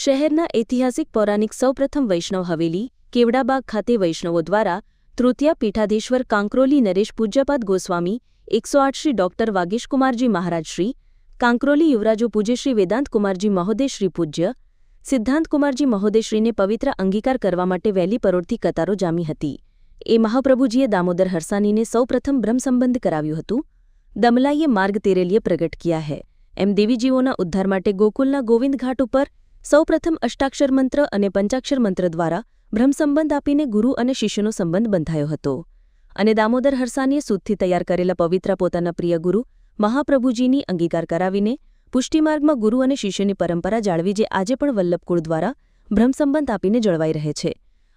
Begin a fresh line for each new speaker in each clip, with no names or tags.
શહેરના ઐતિહાસિક પૌરાણિક સૌપ્રથમ વૈષ્ણવ હવેલી, કેવડાબાગ ખાતે વૈષ્ણવો દ્વારા તૃતીય પીઠાધીશ્વર કાંકરોલી નરેશ પૂજ્યપાદ ગોસ્વામી, એકસો આઠ શ્રી ડોક્ટર વાગેશકુમારજી મહારાજશ્રી, કાંકરોલી યુવરાજો પૂજ્ય શ્રી વેદાંતકુમારજી મહોદયશ્રી પૂજ્ય સિદ્ધાંતકુમારજી મહોદયશ્રીને પવિત્ર અંગીકાર કરવા માટે વહેલી પરોળથી કતારો જામી હતી. એ મહાપ્રભુજીએ દામોદર હરસાનીને સૌપ્રથમ બ્રહ્મસંબંધ કરાવ્યું હતું. દમલાઈએ માર્ગ તેરેલીએ પ્રગટ કિયા હૈ. એમ દેવીજીઓના ઉદ્ધાર માટે ગોકુલના ગોવિંદ ઘાટ ઉપર સૌપ્રથમ અષ્ટાક્ષર મંત્ર અને પંચાક્ષર મંત્ર દ્વારા બ્રહ્મસંબંધ આપીને ગુરુ અને શિષ્યનો સંબંધ બંધાયો હતો. અને દામોદર હરસાનીએ સુદથી તૈયાર કરેલા પવિત્ર પોતાના પ્રિય ગુરુ મહાપ્રભુજીની અંગીકાર કરાવીને પુષ્ટિમાર્ગમાં ગુરુ અને શિષ્યની પરંપરા જાળવી જે આજે પણ વલ્લભકુળ દ્વારા બ્રહ્મસંબંધ આપીને જળવાઈ રહે છે.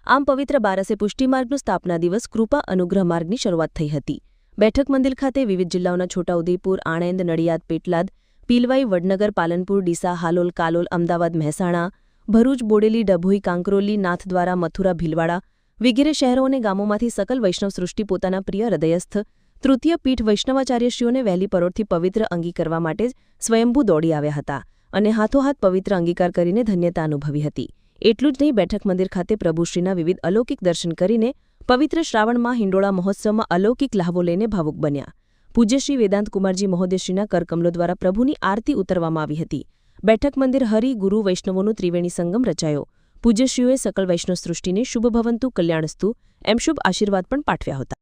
આમ પવિત્ર બારસે પુષ્ટિમાર્ગનો સ્થાપના દિવસ કૃપા અનુગ્રહ માર્ગની શરૂઆત થઈ હતી. બેઠક મંદિર ખાતે વિવિધ જિલ્લાઓના છોટાઉદેપુર, આણંદ, નડિયાદ, પેટલાદ પીલવાઈ વડનગર, પાલનપુર, ડીસા, હાલોલ, કાલોલ, અમદાવાદ, મહેસાણા, ભરૂચ, બોડેલી, ડભોઈ, કાંકરોલી નાથદ્વારા મથુરા, ભીલવાડા વગેરે શહેરો અને ગામોમાંથી સકલ વૈષ્ણવ સૃષ્ટિ પોતાના પ્રિય હૃદયસ્થ તૃતીય પીઠ વૈષ્ણવાચાર્યશ્રીઓને વહેલી પરોળથી પવિત્ર અંગી કરવા માટે સ્વયંભૂ દોડી આવ્યા હતા અને હાથોહાથ પવિત્ર અંગીકાર કરીને ધન્યતા અનુભવી હતી. એટલું જ નહીં, બેઠક મંદિર ખાતે પ્રભુશ્રીના વિવિધ અલૌકિક દર્શન કરીને પવિત્ર શ્રાવણમાં હિંડોળા મહોત્સવમાં અલૌકિક લાભો લઈને ભાવુક બન્યા. પૂજ્યશ્રી વેદાંતકુમારજી મહોદયશ્રીના કરકમલો દ્વારા પ્રભુની આરતી ઉતરવામાં આવી હતી. બેઠક મંદિર હરિ ગુરુ વૈષ્ણવોનું ત્રિવેણી સંગમ રચાયો. પૂજ્યશ્રીઓએ સકલ વૈષ્ણવ સૃષ્ટિને શુભ ભવંતુ કલ્યાણસ્તુ, એમ શુભ આશીર્વાદ પણ પાઠવ્યા હતા.